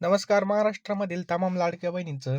नमस्कार महाराष्ट्रामधील तमाम लाडक्या बहिणींचं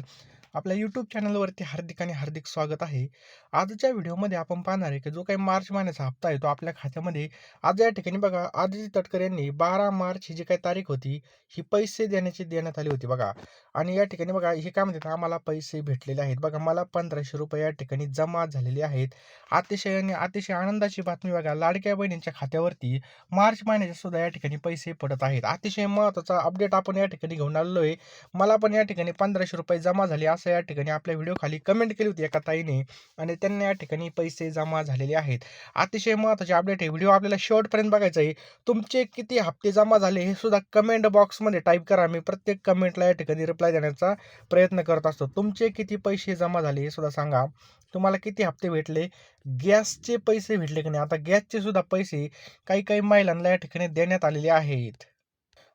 आपल्या यूट्यूब चॅनलवरती हार्दिक आणि हार्दिक स्वागत आहे. आजच्या व्हिडिओमध्ये आपण पाहणार आहे की जो काही मार्च महिन्याचा हप्ता आहे तो आपल्या खात्यामध्ये आज या ठिकाणी बघा आदिती तटकर यांनी बारा मार्च ही जी काही तारीख होती ही पैसे देण्याची देण्यात आली होती बघा. आणि या ठिकाणी बघा हे काय म्हणतात आम्हाला पैसे भेटलेले आहेत. बघा मला पंधराशे रुपये या ठिकाणी जमा झालेले आहेत. अतिशय आणि अतिशय आनंदाची बातमी बघा लाडक्या बहिणींच्या खात्यावरती मार्च महिन्याच्या सुद्धा या ठिकाणी पैसे पडत आहेत. अतिशय महत्त्वाचा अपडेट आपण या ठिकाणी घेऊन आलेलो आहे. मला पण या ठिकाणी पंधराशे रुपये जमा झाले. असं या ठिकाणी आपल्या व्हिडिओ खाली कमेंट केली होती एका ताईने. आणि त्यांना या ठिकाणी पैसे जमा झालेले आहेत. अतिशय महत्त्वाचे अपडेट आहे. व्हिडिओ आपल्याला शेवटपर्यंत बघायचा आहे. तुमचे किती हप्ते जमा झाले हे सुद्धा कमेंट बॉक्समध्ये टाईप करा. मी प्रत्येक कमेंटला या ठिकाणी रिप्लाय देण्याचा प्रयत्न करत असतो. तुमचे किती पैसे जमा झाले हे सुद्धा सांगा. तुम्हाला किती हप्ते भेटले? गॅसचे पैसे भेटले की नाही? आता गॅसचे सुद्धा पैसे काही काही महिलांना या ठिकाणी देण्यात आलेले आहेत.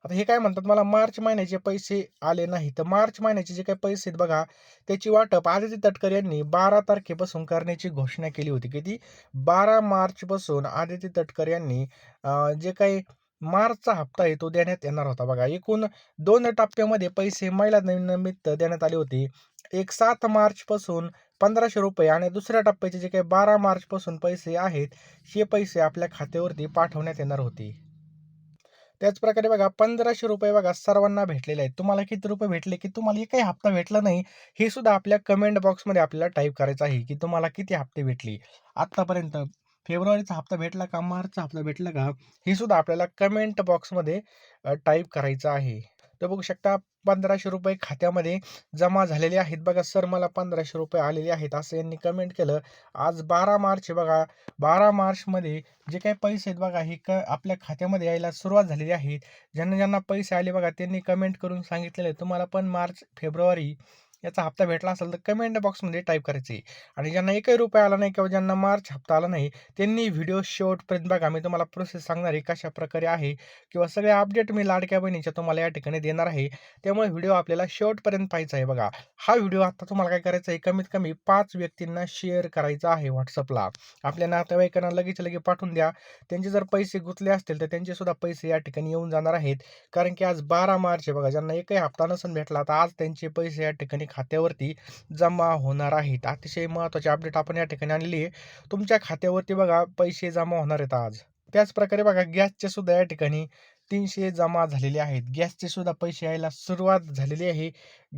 आता हे काय म्हणतात? मला मार्च महिन्याचे पैसे आले नाही. तर मार्च महिन्याचे जे काही पैसे आहेत बघा त्याची वाटप आदित्य तटकर यांनी बारा तारखेपासून करण्याची घोषणा केली होती. किती? बारा मार्चपासून आदित्य तटकर यांनी जे काही मार्चचा हप्ता आहे तो देण्यात येणार होता बघा. एकूण दोन टप्प्यामध्ये पैसे महिला निमित्त देण्यात आले होते. एक सात मार्चपासून पंधराशे रुपये आणि दुसऱ्या टप्प्याचे जे काही बारा मार्चपासून पैसे आहेत हे पैसे आपल्या खात्यावरती पाठवण्यात येणार होते. त्याचप्रकारे बघा पंधराशे रुपये बघा सर्वांना भेटलेले आहेत. तुम्हाला किती रुपये भेटले की तुम्हाला एकही हप्ता भेटला नाही हे सुद्धा आपल्या कमेंट बॉक्समध्ये आपल्याला टाईप करायचं आहे की तुम्हाला किती हप्ते भेटले. आत्तापर्यंत फेब्रुवारीचा हप्ता भेटला का मार्चचा हप्ता भेटला का हे सुद्धा आपल्याला कमेंट बॉक्समध्ये टाईप करायचं आहे. तर बघू शकता पंधराशे रुपये खात्यामध्ये जमा झालेले आहेत. बघा सर मला पंधराशे रुपये आलेले आहेत असं यांनी कमेंट केलं. आज बारा मार्च बघा. बारा मार्चमध्ये जे काही पैसे आहेत बघा हे क आपल्या खात्यामध्ये यायला सुरुवात झालेली आहे. ज्यांना ज्यांना पैसे आले बघा त्यांनी कमेंट करून सांगितलेलं आहे. तुम्हाला पण मार्च फेब्रुवारी याचा हप्ता भेटला असेल तर कमेंट बॉक्समध्ये टाईप करायचे. आणि ज्यांना एकही रुपये आला नाही किंवा ज्यांना मार्च हप्ता आला नाही त्यांनी व्हिडिओ शेवटपर्यंत बघा. मी तुम्हाला प्रोसेस सांगणार आहे कशा प्रकारे आहे किंवा सगळे अपडेट मी लाडक्या बहिणीच्या तुम्हाला या ठिकाणी देणार आहे. त्यामुळे व्हिडिओ आपल्याला शेवटपर्यंत पाहायचा आहे बघा. हा व्हिडिओ आता तुम्हाला काय करायचा आहे? कमीत कमी पाच व्यक्तींना शेअर करायचा आहे व्हॉट्सअपला आपल्या नातेवाईकांना लगेच लगे पाठवून द्या. त्यांचे जर पैसे गुंतले असतील तर त्यांचे सुद्धा पैसे या ठिकाणी येऊन जाणार आहेत. कारण की आज बारा मार्च आहे बघा. ज्यांना एकही हप्ता नसून भेटला तर आज त्यांचे पैसे या ठिकाणी खात्यावरती जमा होणार आहेत. अतिशय महत्त्वाचे अपडेट आपण या ठिकाणी आणली आहे. तुमच्या खात्यावरती बघा पैसे जमा होणार आहेत आज. त्याचप्रकारे बघा गॅसचे सुद्धा या ठिकाणी तीनशे जमा झालेले आहेत. गॅसचे सुद्धा पैसे यायला सुरुवात झालेली आहे.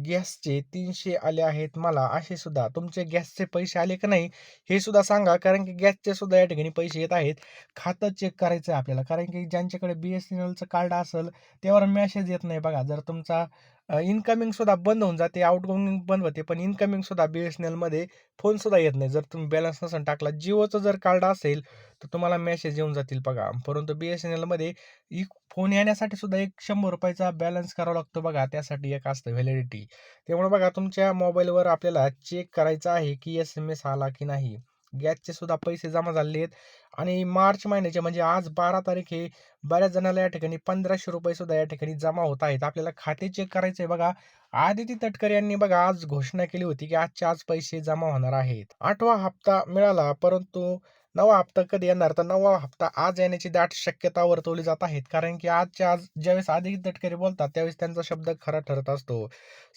गॅसचे तीनशे आले आहेत मला. असे सुद्धा. तुमचे गॅसचे पैसे आले का नाही हे सुद्धा सांगा. कारण की गॅसचे सुद्धा या ठिकाणी पैसे येत आहेत. खातं चेक करायचं आहे आपल्याला. कारण की ज्यांच्याकडे बी एस एन एलचं कार्ड असेल त्यावर मेसेज येत नाही बघा. जर तुमचा इनकमिंगसुद्धा बंद होऊन जाते आउटगोईंग बंद होते पण इनकमिंगसुद्धा बी एस एन एलमध्ये फोनसुद्धा येत नाही. जर तुम्ही बॅलन्स नसेल टाकला जिओचं जर कार्ड असेल तर तुम्हाला मेसेज येऊन जातील बघा. परंतु बी एस एन एलमध्ये ई फोन येण्यासाठी सुद्धा एक शंभर रुपयाचा बॅलन्स करावा लागतो बघा. त्यासाठी एक असतं व्हॅलिडिटी त्यामुळे बघा तुमच्या मोबाईलवर आपल्याला चेक करायचं आहे की एस एम एस आला की नाही. गॅसचे सुद्धा पैसे जमा झाले आहेत. आणि मार्च महिन्याचे म्हणजे आज बारा तारीख हे बऱ्याच जणांना या ठिकाणी पंधराशे रुपये सुद्धा या ठिकाणी जमा होत आहेत. आपल्याला खाते चेक करायचे आहे बघा. आदिती तटकरे यांनी बघा आज घोषणा केली होती की आजच्या आज पैसे जमा होणार आहेत. आठवा हप्ता मिळाला परंतु नवा हप्ता कधी येणार? तर नवा हप्ता आज येण्याची दाट शक्यता वर्तवली जात आहेत कारण की आजच्या आज ज्यावेळेस आदिती तटकरे बोलतात त्यावेळेस त्यांचा शब्द खरा ठरत असतो.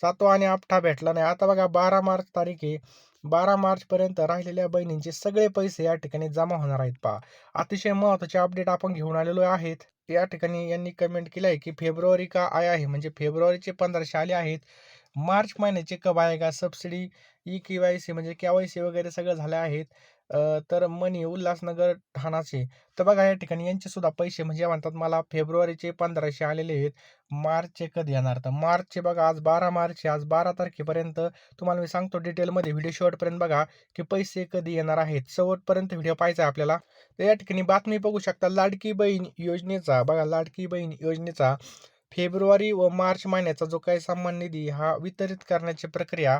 सातवा आणि आपठा भेटला नाही. आता बघा बारा मार्च तारीख आहे. बारा मार्चपर्यंत राहिलेल्या बहिणींचे सगळे पैसे या ठिकाणी जमा होणार आहेत पहा. अतिशय महत्त्वाचे अपडेट आपण घेऊन आलेलो आहेत. या ठिकाणी यांनी कमेंट केलं आहे की फेब्रुवारी का आय आहे? म्हणजे फेब्रुवारीचे पंधराशे आले आहेत. मार्च महिन्याचे कब आएगा subsidy E K Y C म्हणजे के वाय सी वगैरे सगळं झाले आहेत तर मनी उल्हासनगर ठाणाचे तर बघा या ठिकाणी यांचे सुद्धा पैसे म्हणजे म्हणतात मला फेब्रुवारीचे पंधराशे आलेले आहेत. मार्चचे कधी येणार? तर मार्चचे बघा आज बारा मार्च आज बारा तारखेपर्यंत तुम्हाला मी सांगतो डिटेलमध्ये व्हिडिओ शेवटपर्यंत बघा की पैसे कधी येणार आहेत. शेवटपर्यंत व्हिडिओ पाहायचा आहे आपल्याला. तर या ठिकाणी बातमी बघू शकता लाडकी बहीण योजनेचा बघा लाडकी बहीण योजनेचा फेब्रुवारी व मार्च महिन्याचा जो काही सन्मान निधी हा वितरित करण्याची प्रक्रिया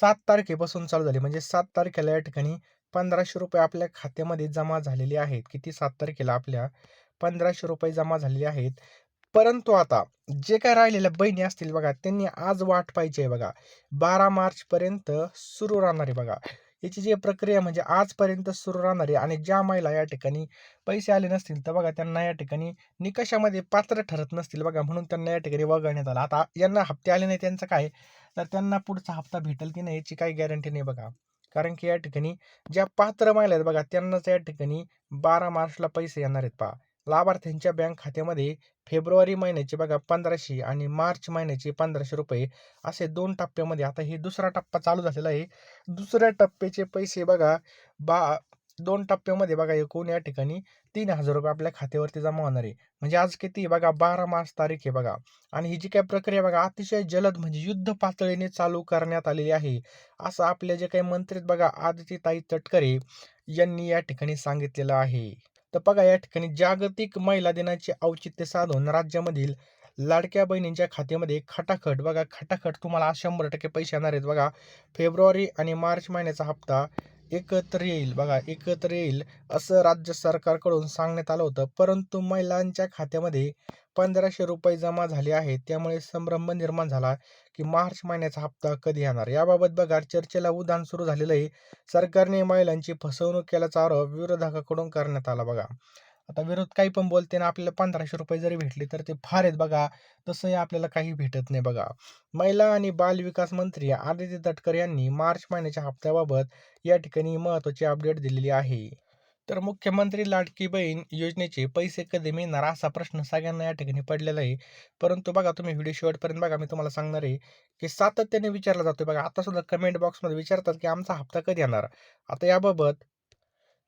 सात तारखेपासून चालू झाली. म्हणजे सात तारखेला या ठिकाणी पंधराशे रुपये आपल्या खात्यामध्ये जमा झालेले आहेत. किती? सात तारखेला आपल्या पंधराशे रुपये जमा झालेले आहेत. परंतु आता जे काय राहिलेल्या बहिणी असतील बघा त्यांनी आज वाट पाहिजे आहे बघा. बारा मार्चपर्यंत सुरू राहणार आहे बघा. याची जी प्रक्रिया म्हणजे आजपर्यंत सुरू राहणार आहे आणि ज्या महिला या ठिकाणी पैसे आले नसतील तर बघा त्यांना या ठिकाणी निकषामध्ये पात्र ठरत नसतील बघा म्हणून त्यांना या ठिकाणी वगळण्यात आलं. आता यांना हप्ते आले नाही त्यांचं काय? तर त्यांना पुढचा हप्ता भेटेल की नाही याची काही गॅरंटी नाही बघा. कारण की या ठिकाणी ज्या पात्र महिला आहेत बघा त्यांनाच या ठिकाणी बारा मार्चला पैसे येणार आहेत पहा. लाभार्थ्यांच्या बँक खात्यामध्ये फेब्रुवारी महिन्याचे बघा पंधराशे आणि मार्च महिन्याचे पंधराशे रुपये असे दोन टप्प्यामध्ये. आता हे दुसरा टप्पा चालू झालेला आहे. दुसऱ्या टप्प्याचे पैसे बघा बा दोन टप्प्यामध्ये बघा एकूण या ठिकाणी तीन हजार रुपये आपल्या खात्यावरती जमा होणार आहे. म्हणजे आज किती बघा बारा मार्च तारीख आहे बघा. आणि ही जी काही प्रक्रिया बघा अतिशय जलद म्हणजे युद्ध पातळीने चालू करण्यात आलेली आहे. असं आपले जे काही मंत्री आहेत बघा आदित्यताई तटकरे यांनी या ठिकाणी सांगितलेलं आहे. तर बघा या ठिकाणी जागतिक महिला दिनाचे औचित्य साधून राज्यामधील लाडक्या बहिणींच्या खात्यामध्ये खटाखट बघा खटाखट तुम्हाला शंभर टक्के पैसे येणार आहेत बघा. फेब्रुवारी आणि मार्च महिन्याचा हप्ता एकत्र येईल. बघा एकत्र येईल असं राज्य सरकारकडून सांगण्यात आलं होतं. परंतु महिलांच्या खात्यामध्ये पंधराशे रुपये जमा झाले आहेत. त्यामुळे संभ्रम निर्माण झाला की मार्च महिन्याचा हप्ता कधी येणार? याबाबत बघा चर्चेला उधाण सुरू झालेलं आहे. सरकारने महिलांची फसवणूक केल्याचा आरोप विरोधकाकडून करण्यात आला बघा. आता विरोध काही पण बोलते ना आपल्याला पंधराशे रुपये जरी भेटले तर ते फार आहेत बघा. तसंही आपल्याला काही भेटत नाही बघा. महिला आणि बाल विकास मंत्री आदित्य तटकर यांनी मार्च महिन्याच्या हप्त्याबाबत या ठिकाणी महत्त्वाची अपडेट दिलेली आहे. तर मुख्यमंत्री लाडकी बहीण योजनेचे पैसे कधी मिळणार असा प्रश्न सगळ्यांना या ठिकाणी पडलेला आहे. परंतु बघा तुम्ही व्हिडिओ शेवटपर्यंत बघा मी तुम्हाला सांगणार आहे की सातत्याने विचारला जातोय बघा. आता सुद्धा कमेंट बॉक्समध्ये विचारतात की आमचा हप्ता कधी येणार? आता याबाबत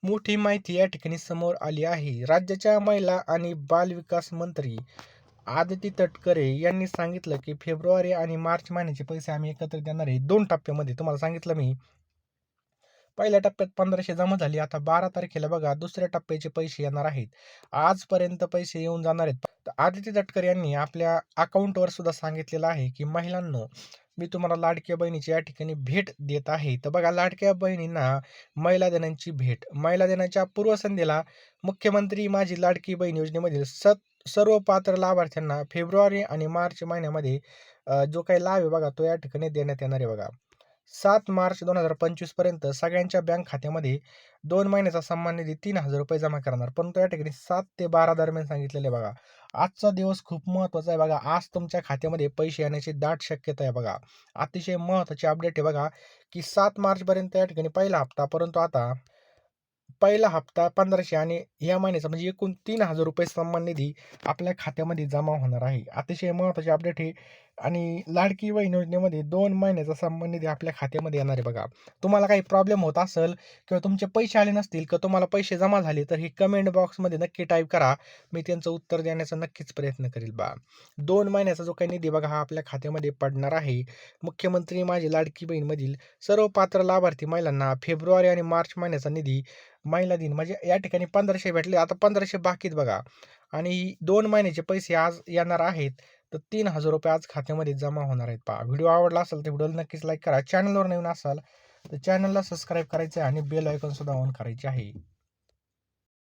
मोठी माहिती या ठिकाणी समोर आली आहे. राज्याच्या महिला आणि बालविकास मंत्री आदिती तटकरे यांनी सांगितलं की फेब्रुवारी आणि मार्च महिन्याचे पैसे आम्ही एकत्र देणार आहे. दोन टप्प्यामध्ये तुम्हाला सांगितलं मी. पहिल्या टप्प्यात पंधराशे जमा झाली. आता बारा तारखेला बघा दुसऱ्या टप्प्याचे पैसे येणार आहेत. आजपर्यंत पैसे येऊन जाणार आहेत. आदित्य तटकर यांनी आपल्या अकाउंटवर सुद्धा सांगितलेलं आहे की महिलांना मी तुम्हाला लाडक्या बहिणीची या ठिकाणी भेट देत आहे. तर बघा लाडक्या बहिणींना महिला दिनांची भेट. महिला दिनाच्या पूर्वसंध्येला मुख्यमंत्री माझी लाडकी बहीण योजनेमधील सत सर्व पात्र लाभार्थ्यांना फेब्रुवारी आणि मार्च महिन्यामध्ये जो काही लाभ आहे बघा तो या ठिकाणी देण्यात येणार आहे बघा. सात मार्च दोन हजार पंचवीसपर्यंत सगळ्यांच्या बँक खात्यामध्ये दोन महिन्याचा सन्मान निधी तीन हजार रुपये जमा करणार. परंतु या ठिकाणी सात ते बारा दरम्यान सांगितलेले बघा. आजचा दिवस खूप महत्त्वाचा आहे बघा. आज तुमच्या खात्यामध्ये पैसे येण्याची दाट शक्यता आहे बघा. अतिशय महत्त्वाची अपडेट आहे बघा की सात मार्चपर्यंत या ठिकाणी पहिला हप्ता परंतु आता पहिला हप्ता पंधराशे आणि या महिन्याचा म्हणजे एकूण तीन हजार रुपये सन्मान निधी आपल्या खात्यामध्ये जमा होणार आहे. अतिशय महत्त्वाची अपडेट आहे. आणि लाडकी बहीण योजनेमध्ये दोन महिन्याचा सन्मान निधी आपल्या खात्यामध्ये येणार आहे बघा. तुम्हाला काही प्रॉब्लेम होत असेल किंवा तुमचे पैसे आले नसतील किंवा तुम्हाला पैसे जमा झाले तर हे कमेंट बॉक्समध्ये नक्की टाईप करा. मी त्यांचं उत्तर देण्याचा नक्कीच प्रयत्न करेल बा. दोन महिन्याचा जो काही निधी बघा हा आपल्या खात्यामध्ये पडणार आहे. मुख्यमंत्री माझी लाडकी बहीणमधील सर्व पात्र लाभार्थी महिलांना फेब्रुवारी आणि मार्च महिन्याचा निधी महिला दिन म्हणजे या ठिकाणी पंधराशे भेटले आता पंधराशे बाकीत बघा. आणि दोन महिन्याचे पैसे आज येणार आहेत. तर तीन हजार रुपये आज खात्यामध्ये जमा होणार आहेत. पहा व्हिडिओ आवडला असेल तर व्हिडिओला नक्कीच लाईक करा. चॅनलवर नवीन असाल तर चॅनलला सबस्क्राईब करायचं आहे आणि बेल आयकॉन सुद्धा ऑन करायचे आहे.